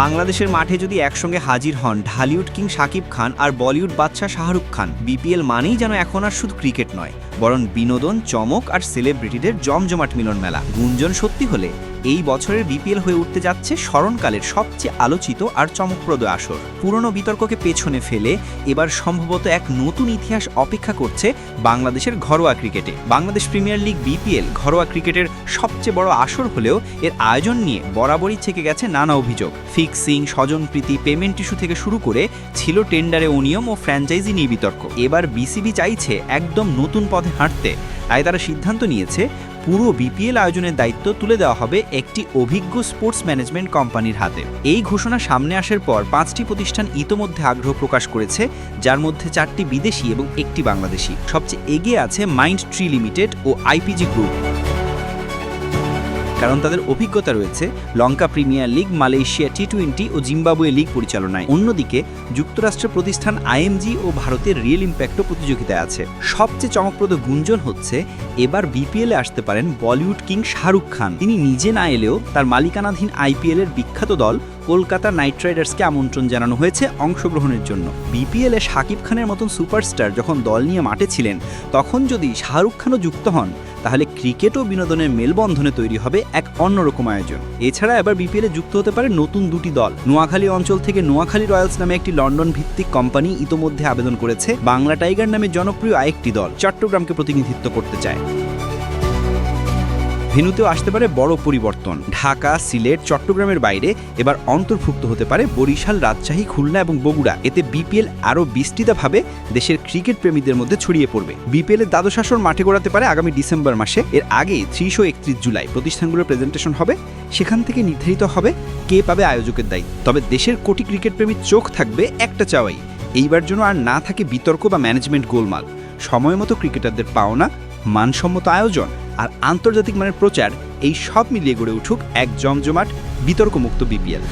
বাংলাদেশের মাঠে যদি একসঙ্গে হাজির হন, ঢালিউড কিং শাকিব খান আর বলিউড বাদশাহ শাহরুখ খান, বিপিএল মানেই যেন এখন আর শুধু ক্রিকেট নয়, বরং বিনোদন, চমক আর সেলিব্রিটিদের জমজমাট মিলন মেলা গুঞ্জন সত্যি হলে এই বছরের বিপিএল হয়ে উঠতে যাচ্ছে স্মরণকালের সবচেয়ে আলোচিত আর চমকপ্রদ আসর। পুরনো বিতর্ককে পেছনে ফেলে এবার সম্ভবত এক নতুন ইতিহাস অপেক্ষা করছে বাংলাদেশের ঘরোয়া ক্রিকেটে। বাংলাদেশ প্রিমিয়ার লিগ বিপিএল ঘরোয়া ক্রিকেটের সবচেয়ে বড় আসর হলেও এর আয়োজন নিয়ে বরাবরই থেকে গেছে নানা অভিযোগ। ফিক্সিং, স্বজনপ্রীতি, পেমেন্ট ইস্যু থেকে শুরু করে ছিল টেন্ডারে অনিয়ম ও ফ্র্যাঞ্চাইজি নিয়ে বিতর্ক। এবার বিসিবি চাইছে একদম নতুন পথে হাঁটতে, তাই তারা সিদ্ধান্ত নিয়েছে পুরো বিপিএল আয়োজনের দায়িত্ব তুলে দেওয়া হবে একটি অভিজ্ঞ স্পোর্টস ম্যানেজমেন্ট কোম্পানির হাতে। এই ঘোষণা সামনে আসার পর পাঁচটি প্রতিষ্ঠান ইতোমধ্যে আগ্রহ প্রকাশ করেছে, যার মধ্যে চারটি বিদেশি এবং একটি বাংলাদেশি। সবচেয়ে এগিয়ে আছে মাইন্ড ট্রি লিমিটেড ও আইপিজি গ্রুপ। কারণ তাদের অভিজ্ঞতা রয়েছে Lanka premier league, Malaysia T twenty ও জিম্বাবুয়ে লিগ পরিচালনায়। অন্যদিকে যুক্তরাষ্ট্রের প্রতিষ্ঠান আইএমজি ও ভারতের রিয়েল ইম্প্যাক্টও প্রতিযোগিতায় আছে। সবচেয়ে চমকপ্রদ গুঞ্জন হচ্ছে, এবার বিপিএলে আসতে পারেন বলিউড কিং শাহরুখ খান। তিনি নিজে না এলেও তার মালিকানাধীন আইপিএলের বিখ্যাত দল কলকাতা নাইট রাইডার্সকে আমন্ত্রণ জানানো হয়েছে অংশগ্রহণের জন্য। বিপিএলে শাকিব খানের মতন সুপারস্টার যখন দল নিয়ে মাঠে ছিলেন, তখন যদি শাহরুখ খানও যুক্ত হন তাহলে ক্রিকেট ও বিনোদনের মেলবন্ধনে তৈরি হবে এক অন্যরকম আয়োজন। এছাড়া এবার বিপিএলে যুক্ত হতে পারে নতুন দুটি দল। নোয়াখালী অঞ্চল থেকে নোয়াখালী রয়্যালস নামে একটি লন্ডন ভিত্তিক কোম্পানি ইতোমধ্যে আবেদন করেছে। বাংলা টাইগার নামে জনপ্রিয় আরেকটি দল। চট্টগ্রামকে প্রতিনিধিত্ব করতে চায়। ভেনুতেও আসতে পারে বড় পরিবর্তন। ঢাকা, সিলেট, চট্টগ্রামের বাইরে এবার অন্তর্ভুক্ত হতে পারে বরিশাল, রাজশাহী, খুলনা এবং বগুড়া। এতে বিপিএল আরও বিস্তৃতভাবে দেশের ক্রিকেট প্রেমীদের মধ্যে ছড়িয়ে পড়বে। বিপিএল এর দ্বাদশ আসর মাঠে গড়াতে পারে আগামী ডিসেম্বর মাসে। এর আগে ত্রিশ একত্রিশ জুলাই প্রতিষ্ঠানগুলোর প্রেজেন্টেশন হবে। সেখান থেকে নির্ধারিত হবে কে পাবে আয়োজকের দায়িত্ব। তবে দেশের কোটি ক্রিকেট প্রেমীর চোখ থাকবে একটা চাওয়াই। এইবার জন্য আর না থাকে বিতর্ক বা ম্যানেজমেন্ট গোলমাল। সময় মতো ক্রিকেটারদের পাওনা মানসম্মত আয়োজন আর আন্তর্জাতিক মানের প্রচার এই সব মিলিয়ে গড়ে উঠুক এক জমজমাট বিতর্কমুক্ত বিপিএল।